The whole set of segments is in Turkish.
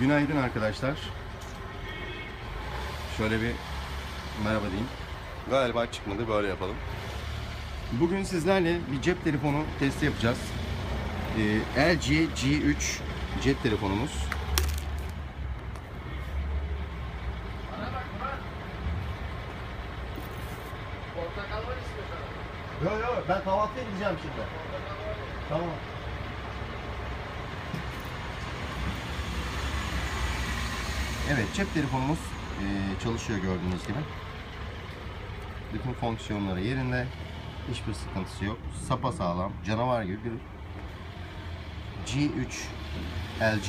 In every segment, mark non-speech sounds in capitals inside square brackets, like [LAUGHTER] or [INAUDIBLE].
Günaydın arkadaşlar. Şöyle bir merhaba diyeyim. Galiba çıkmadı böyle yapalım. Bugün sizlerle bir cep telefonu testi yapacağız. Ee, LG G3 cep telefonumuz. Yok yok ben kahvaltıya gideceğim şimdi. Tamam. Evet cep telefonumuz eee, çalışıyor gördüğünüz gibi. Bütün fonksiyonları yerinde. Hiçbir sıkıntısı yok. Sapa sağlam, canavar gibi bir G3 LG.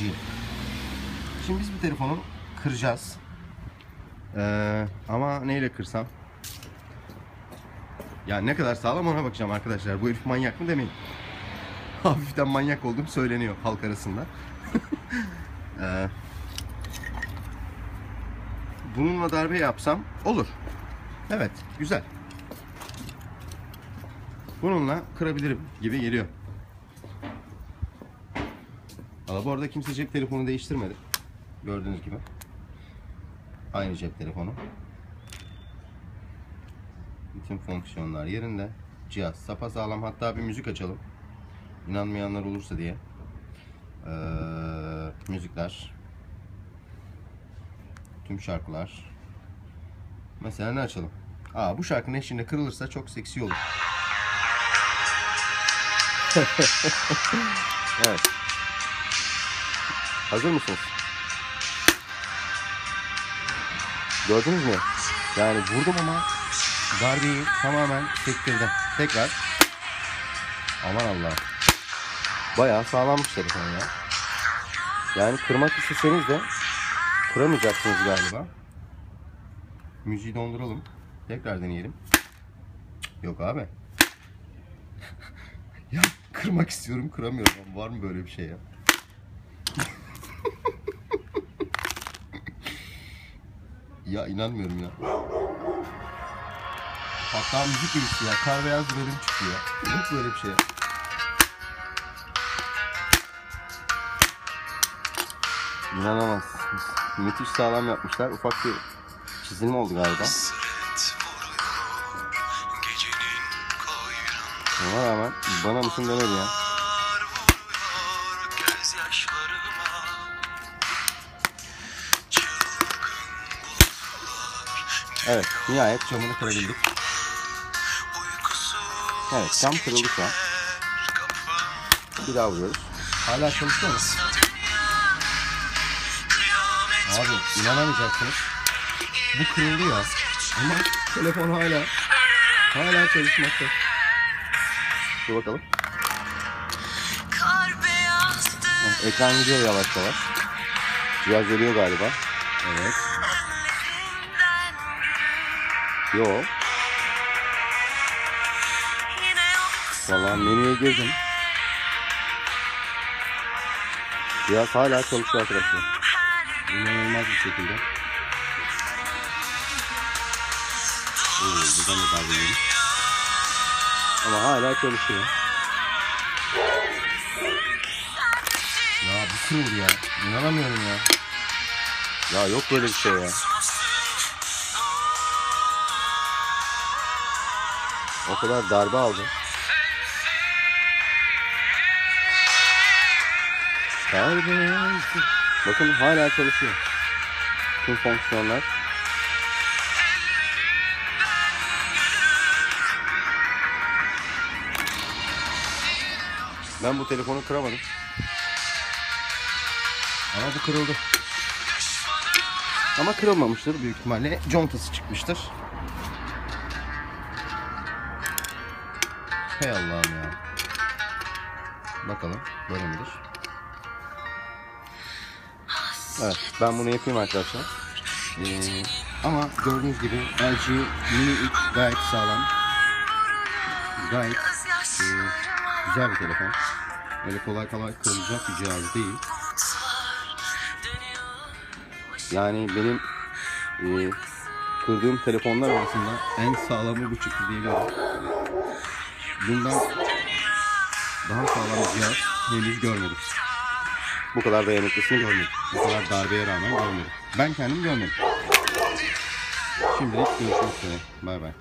Şimdi biz bu telefonu kıracağız. Eee, ama neyle kırsam? Ya ne kadar sağlam ona bakacağım arkadaşlar. Bu herif manyak mı demeyin. [LAUGHS] Hafiften manyak olduğum söyleniyor halk arasında. Ee, [LAUGHS] bununla darbe yapsam olur. Evet, güzel. Bununla kırabilirim gibi geliyor. Valla bu arada kimse cep telefonu değiştirmedi. Gördüğünüz gibi. Aynı cep telefonu. Bütün fonksiyonlar yerinde. Cihaz sapasağlam. Hatta bir müzik açalım. İnanmayanlar olursa diye. Ee, müzikler. Tüm şarkılar. Mesela ne açalım? Aa bu şarkının eşliğinde kırılırsa çok seksi olur. [LAUGHS] evet. Hazır mısınız? Gördünüz mü? Yani vurdum ama darbeyi tamamen sektirdim. Tekrar. Aman Allah. Bayağı sağlammış telefon ya. Yani kırmak isteseniz de kıramayacaksınız galiba. Müziği donduralım. Tekrar deneyelim. Yok abi. [LAUGHS] ya kırmak istiyorum kıramıyorum. Var mı böyle bir şey ya? [LAUGHS] ya inanmıyorum ya. Hatta müzik birisi ya. Kar beyaz bölüm çıkıyor. Yok böyle bir şey. İnanamazsınız. Müthiş sağlam yapmışlar. Ufak bir çizilme oldu galiba. Ona rağmen bana mısın demedi ya. Evet, nihayet camını kırabildik. Evet, cam kırıldı şu an. Bir daha vuruyoruz. Hala çalışıyor mu? Abi inanamayacaksınız. Bu kırıldı ya. Ama telefon hala hala çalışmakta. Dur bakalım. Heh, Ekran gidiyor yavaş yavaş. Cihaz ölüyor galiba. Evet. Yo. Vallahi menüye girdim. Cihaz hala çalışıyor arkadaşlar. İnanılmaz bir şekilde. Oo, buradan da darbe yedik. Ama hala çalışıyor. Ya bu kırıldı ya. İnanamıyorum ya. Ya yok böyle bir şey ya. O kadar darbe aldı. Darbe aldı. Bakın hala çalışıyor. Tüm fonksiyonlar. Ben bu telefonu kıramadım. Ama bu kırıldı. Ama kırılmamıştır büyük ihtimalle. Contası çıkmıştır. Hey Allah'ım ya. Bakalım böyle midir? Evet ben bunu yapayım arkadaşlar. Ee, ama gördüğünüz gibi LG Mini 3 gayet sağlam. Gayet e, güzel bir telefon. Öyle kolay kolay kırılacak bir cihaz değil. Yani benim e, kırdığım telefonlar arasında en sağlamı bu çıktı diyebilirim. Bundan daha sağlam bir cihaz henüz görmedim. Bu kadar dayanıklısını görmedim. Bu kadar darbeye rağmen görmedim. Ben kendim görmedim. Şimdilik görüşmek üzere. Bay bay.